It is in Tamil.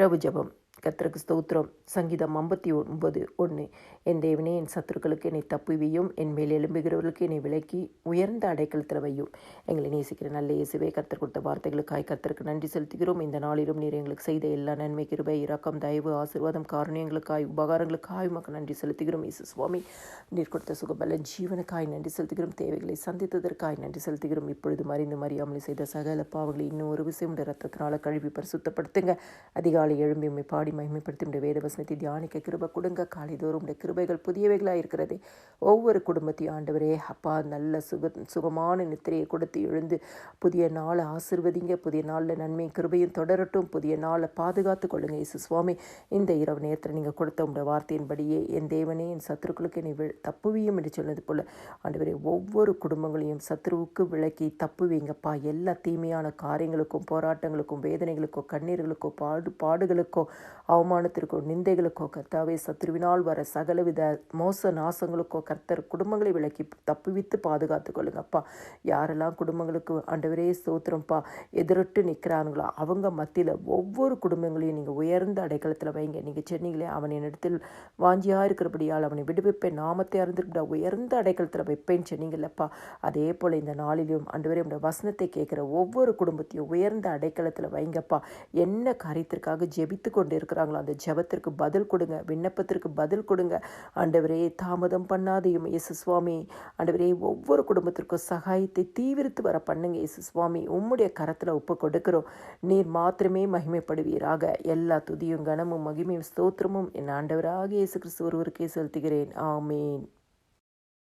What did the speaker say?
இரவு ஜெபம் கர்த்தருக்கு ஸ்தோத்திரம் சங்கீதம் ஐம்பத்தி ஒன்பது ஒன்று என் தேவனே என் சத்துருக்களுக்கு என்னை தப்புவியும் என் மேல் எழும்புகிறவர்களுக்கு என்னை விலக்கி உயர்ந்த அடைக்கலத்தில் வையும் எங்களை நேசிக்கிற நல்ல இயேசுவே கத்தர் கொடுத்த வார்த்தைகளுக்காய் கத்தருக்கு நன்றி செலுத்துகிறோம். இந்த நாளிலும் நீர் எங்களுக்கு செய்த எல்லா நன்மை கிருபை இரக்கம் தயவு ஆசீர்வாதம் காரணியங்களுக்காய் உபகாரங்களுக்காய் உமக்கு நன்றி செலுத்துகிறோம். இயேசு சுவாமி நீர் கொடுத்த சுகபல ஜீவனுக்காய் நன்றி செலுத்துகிறோம். தேவைகளை சந்தித்ததற்காய் நன்றி செலுத்துகிறோம். இப்பொழுது மறைந்து மறியாமல் செய்த சகல பாவங்களை இன்னும் ஒரு விஷயம் ரத்தத்தினால் ரத்தத்தினால கழுவி பரிசுத்தப்படுத்துங்க. அதிகாலை எழும்பி பாடி பாடி மகிமைப்படுத்தி உடைய வேத வசனத்தை தியானிக்க கிருப கொடுங்க. காலைதோறும் உடைய கிருபைகள் புதியவைகளாக இருக்கிறதே. ஒவ்வொரு குடும்பத்தையும் ஆண்டவரே அப்பா நல்ல சுக சுகமான நித்திரையை கொடுத்து எழுந்து புதிய நாளை ஆசிர்வதிங்க. புதிய நாளில் நன்மை கிருபையும் தொடரட்டும். புதிய நாளை பாதுகாத்து கொள்ளுங்க. இயேசு சுவாமி இந்த இரவு நேரத்தில் நீங்கள் கொடுத்த உடைய வார்த்தையின்படியே என் தேவனே என் சத்துருக்களுக்கு என்னை வி- தப்புவியும் என்று சொன்னது போல் ஆண்டவரே ஒவ்வொரு குடும்பங்களையும் சத்ருவுக்கு விளக்கி தப்புவீங்கப்பா. எல்லா தீமையான காரியங்களுக்கும் போராட்டங்களுக்கும் வேதனைகளுக்கோ கண்ணீர்களுக்கோ பாடு பாடுகளுக்கோ அவமானத்திற்கோ நிந்தைகளுக்கோ கர்த்தாவே சத்ருவினால் வர சகலவித மோச நாசங்களுக்கோ கர்த்தர் குடும்பங்களை விளக்கி தப்புவித்து பாதுகாத்து கொள்ளுங்கப்பா. யாரெல்லாம் குடும்பங்களுக்கு ஆண்டவரே சோத்திரம்ப்பா எதிரிட்டு நிற்கிறானுங்களோ அவங்க மத்தியில் ஒவ்வொரு குடும்பங்களையும் நீங்கள் உயர்ந்த அடைக்கலத்தில் வைங்க. நீங்கள் சென்னீங்களே அவன் என்னிடத்தில் வாஞ்சியாக இருக்கிறபடியால் அவனை விடுவிப்பேன் நாமத்தை அறிந்திருக்கிற உயர்ந்த அடைக்கலத்தில் வைப்பேன் சொன்னீங்களப்பா அதே போல் இந்த நாளிலும் ஆண்டவரே உடைய வசனத்தை கேட்குற ஒவ்வொரு குடும்பத்தையும் உயர்ந்த அடைக்கலத்தில் வைங்கப்பா. என்ன காரியத்திற்காக ஜெபித்து கொண்டு இருக்கிறாங்களோ அந்த ஜெபத்திற்கு பதில் கொடுங்க விண்ணப்பத்திற்கு பதில் கொடுங்க. ஆண்டவரே தாமதம் பண்ணாதையும் இயேசு சுவாமி. ஆண்டவரே ஒவ்வொரு குடும்பத்திற்கும் சகாயத்தை தீவிரத்து வர பண்ணுங்க இயேசு சுவாமி. உம்முடைய கரத்தில் ஒப்பு கொடுக்கிறோம். நீர் மாத்திரமே மகிமைப்படுவீராக. எல்லா துதியும் கனமும் மகிமையும் ஸ்தோத்திரமும் என் ஆண்டவராக இயேசு கிறிஸ்து ஒருவருக்கே செலுத்துகிறேன். ஆமீன்.